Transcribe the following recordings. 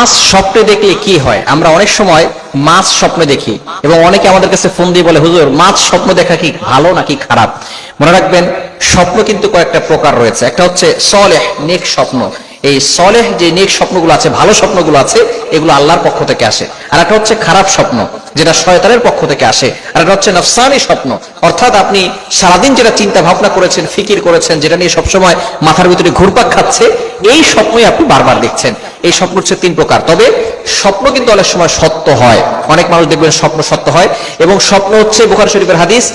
মাছ স্বপ্নে দেখলে কি হয়? আমরা অনেক সময় মাছ স্বপ্নে দেখি এবং অনেকে আমাদের কাছে ফোন দিয়ে বলে, হুজুর, মাছ স্বপ্ন দেখা কি ভালো নাকি খারাপ? মনে রাখবেন, স্বপ্ন কিন্তু কয়েকটা প্রকার রয়েছে। একটা হচ্ছে সলেহ, নেক স্বপ্ন। এই সলেহ যে নেক স্বপ্নগুলো আছে, ভালো স্বপ্নগুলো আছে এগুলো আল্লাহর পক্ষ থেকে আসে। আর একটা হচ্ছে খারাপ স্বপ্ন, যেটা শয়তানের পক্ষ থেকে আসে। আর একটা হচ্ছে নফসানি স্বপ্ন, অর্থাৎ আপনি সারাদিন যেটা চিন্তা ভাবনা করেছেন, ফিকির করেছেন, যেটা নিয়ে সবসময় মাথার ভিতরে ঘুরপাক খাচ্ছে, এই স্বপ্নই আপনি বারবার দেখছেন। এই স্বপ্ন হচ্ছে তিন প্রকার। তবে স্বপ্ন কিন্তু অনেক সময় সত্য হয়। অনেক মানুষ দেখবেন স্বপ্ন সত্য হয়। এবং স্বপ্ন হচ্ছে বুখার শরীফের হাদিস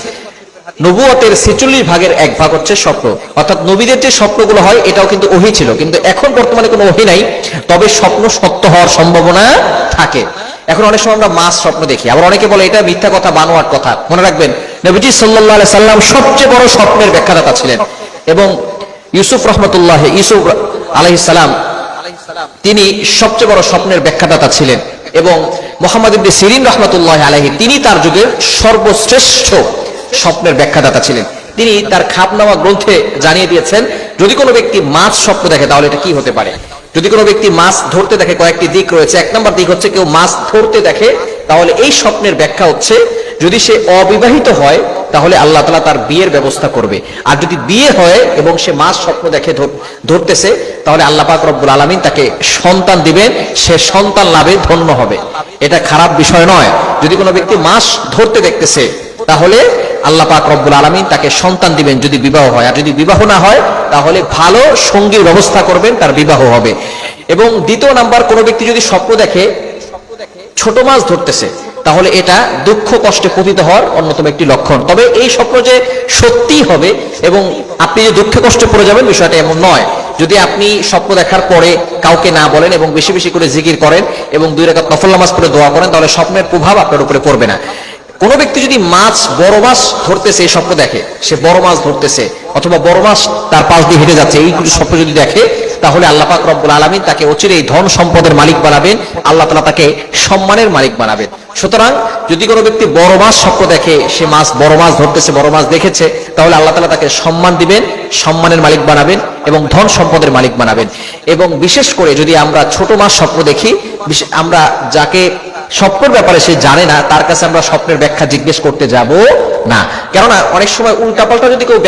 নবুয়তের ছেচল্লিশ ভাগের এক ভাগ হচ্ছে স্বপ্ন। অর্থাৎ নবীদের যে স্বপ্নগুলো হয়, এটাও কিন্তু ওহি ছিল। কিন্তু এখন বর্তমানে কোনো ওহি নাই। তবে স্বপ্ন সত্য হওয়ার সম্ভাবনা থাকে। এখন অনেক সময় আমরা মাস স্বপ্ন দেখি। আবার অনেকে বলে, এটা মিথ্যা কথা বানোয়ার কথা। মনে রাখবেন, নবীজি সাল্লাহ সাল্লাম সবচেয়ে বড় স্বপ্নের ব্যাখ্যাদাতা ছিলেন। এবং ইউসুফ রহমতুল্লাহ, ইউসুফ আলহিস সালাম, তিনি সবচেয়ে বড় স্বপ্নের ব্যাখ্যাদাতা ছিলেন। এবং মোহাম্মদ ইবনে সিরিন রহমতুল্লাহ আলাহি তিনি তার যুগের সর্বশ্রেষ্ঠ স্বপ্নের ব্যাখ্যাদাতা ছিলেন। তিনি তার খাপনামা গ্রন্থে জানিয়ে দিয়েছেন, যদি কোনো ব্যক্তি মাছ স্বপ্ন দেখে, তাহলে এটা কি হতে পারে? যদি কোনো ব্যক্তি মাছ ধরতে দেখে, কয়েকটি দিক রয়েছে। এক নম্বর দিক হচ্ছে, কেউ মাছ ধরতে দেখে, তাহলে এই স্বপ্নের ব্যাখ্যা হচ্ছে, যদি সে অবিবাহিত হয়, তাহলে আল্লাহ তালা তার বিয়ের ব্যবস্থা করবে। আর যদি বিয়ে হয় এবং সে মাছ স্বপ্ন দেখে ধরতেছে, তাহলে আল্লাহ পাক রব্বুল আলমিন তাকে সন্তান দিবেন, সে সন্তান লাভে ধন্য হবে। এটা খারাপ বিষয় নয়। যদি কোনো ব্যক্তি মাছ ধরতে দেখতেছে, তাহলে আল্লাহ পাক রব্বুল আলমিন তাকে সন্তান দিবেন যদি বিবাহ হয়। আর যদি বিবাহ না হয়, তাহলে ভালো সঙ্গীর ব্যবস্থা করবেন, তার বিবাহ হবে। এবং দ্বিতীয় নাম্বার, কোনো ব্যক্তি যদি স্বপ্ন দেখে, ছোট মাছ ধরতেছে, তাহলে এটা দুঃখ কষ্টে পতিত হওয়ার অন্যতম একটি লক্ষণ। তবে এই স্বপ্ন যে সত্যি হবে এবং আপনি যে দুঃখে কষ্টে পড়ে যাবেন, বিষয়টা এমন নয়। যদি আপনি স্বপ্ন দেখার পরে কাউকে না বলেন এবং বেশি বেশি করে জিকির করেন এবং দুই রেখাত নফল নামাজ পড়ে দোয়া করেন, তাহলে স্বপ্নের প্রভাব আপনার উপরে পড়বে না। কোন ব্যক্তি যদি মাছ, বড় মাছ ধরতেছে, এই স্বপ্ন দেখে, সে বড় মাছ ধরতেছে, অথবা বড় মাছ তার পাশ দিয়ে হেঁটে যাচ্ছে, এই কিছু স্বপ্ন যদি দেখে, তাহলে আল্লাহ পাক রব্বুল আলমিন তাকে অচিরেই ধন সম্পদের মালিক বানাবেন, আল্লাহ তালা তাকে সম্মানের মালিক বানাবেন। সুতরাং যদি কোনো ব্যক্তি বড় মাছ স্বপ্ন দেখে, সে মাছ, বড় মাছ ধরতেছে, বড় মাছ দেখেছে, তাহলে আল্লাহ তালা তাকে সম্মান দিবেন, সম্মানের মালিক বানাবেন এবং ধন সম্পদের মালিক বানাবেন। এবং বিশেষ করে যদি আমরা ছোট মাছ স্বপ্ন দেখি আমরা যাকে স্বপ্নের ব্যাপারে সে জানে না, তার কাছে আমরা স্বপ্নের ব্যাখ্যা জিজ্ঞেস করতে যাব না। কেননা, অনেক সময় উল্টাপাল্টা যদি কেউ